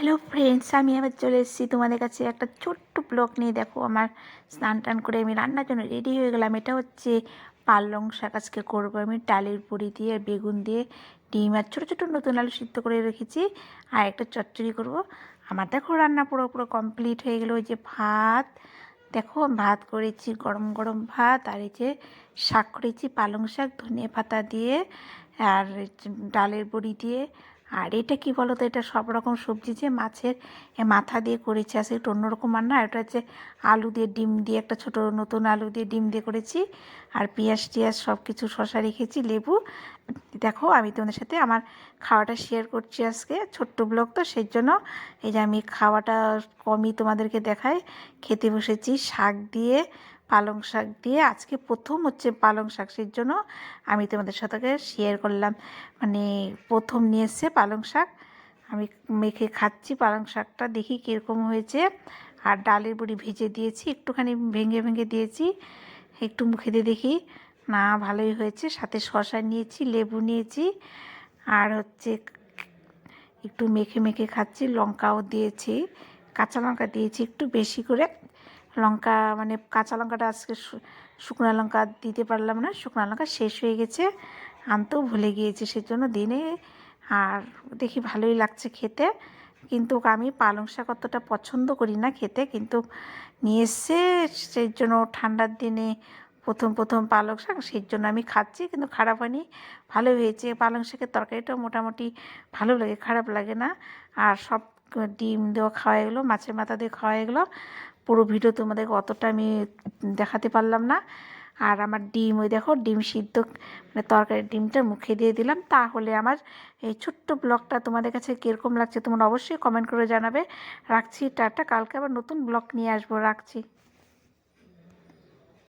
Hello friends আমি আবার চলে এসেছি তোমাদের কাছে একটা ছোট্ট ব্লগ নিয়ে। দেখো, আমার স্নান টান করে আমি রান্নার জন্য রেডি হয়ে গেলাম। এটা হচ্ছে পালং শাক আজকে করব আমি। ডালের বড়ি দিয়ে আর বেগুন দিয়ে, ডিম আর ছোটো ছোটো নতুন আলু সিদ্ধ করে রেখেছি। আর একটা চচ্চড়ি করব। আমার দেখো রান্না পুরো পুরো কমপ্লিট হয়ে গেলো। ওই যে ভাত, দেখো ভাত করেছি, গরম গরম ভাত, আর এই যে শাক করেছি, পালং শাক ধনিয়া পাতা দিয়ে, আর ডালের বড়ি দিয়ে আর এটা কি বলো তো এটা সব রকম সবজি যে মাছের মাথা দিয়ে করেছি আছে একটু অন্যরকম রান্না এটা হচ্ছে আলু দিয়ে ডিম দিয়ে, একটা ছোট নতুন আলু দিয়ে ডিম দিয়ে করেছি। আর পেঁয়াজ টিয়াজ সব কিছু শশা রেখেছি, লেবু। দেখো, আমি তোমাদের সাথে আমার খাওয়াটা শেয়ার করছি আজকে। ছোট্ট ব্লগ তো সেই জন্য এই যে আমি খাওয়াটা কমই তোমাদেরকে দেখাই খেতে বসেছি শাক দিয়ে পালং শাক দিয়ে আজকে প্রথম হচ্ছে পালং শাক সেই জন্য আমি তোমাদের সাথে শেয়ার করলাম। মানে প্রথম নিয়ে এসছে পালং শাক। আমি মেখে খাচ্ছি পালং শাকটা, দেখি কীরকম হয়েছে। আর ডালের বড়ি ভেজে দিয়েছি, একটুখানি ভেঙে ভেঙে দিয়েছি। একটু মুখে দিয়ে দেখি, না, ভালোই হয়েছে। সাথে শশা নিয়েছি, লেবু নিয়েছি। আর হচ্ছে একটু মেখে মেখে খাচ্ছি, লঙ্কাও দিয়েছি, কাঁচা লঙ্কা দিয়েছি, একটু বেশি করে। লঙ্কা মানে কাঁচা লঙ্কাটা আজকে শুকনো লঙ্কা দিতে পারলাম না, শুকনো লঙ্কা শেষ হয়ে গেছে, আনতেও ভুলে গিয়েছি সেজন্য দিনে, আর দেখি ভালোই লাগছে খেতে, কিন্তু আমি পালং শাক অতটা পছন্দ করি না খেতে, কিন্তু নিয়ে এসছে সেই জন্য ঠান্ডার দিনে প্রথম প্রথম পালং শাক সেই জন্য আমি খাচ্ছি, কিন্তু খারাপ হয়নি ভালো হয়েছে, পালং শাকের তরকারিটাও মোটামুটি ভালো লাগে, খারাপ লাগে না, আর সব ডিম দেওয়া খাওয়া এগুলো মাছের মাথা দিয়ে খাওয়া এগুলো পুরো ভিডিও তোমাদেরকে অতটা আমি দেখাতে পারলাম না। আর আমার ডিম, ওই দেখো, ডিম সিদ্ধ মানে তরকারি ডিমটা মুখে দিয়ে দিলাম। তাহলে আমার এই ছোট্ট ব্লগটা তোমাদের কাছে কীরকম লাগছে তোমরা অবশ্যই কমেন্ট করে জানাবে। রাখছি, টাটা। কালকে আবার নতুন ব্লগ নিয়ে আসব। রাখছি।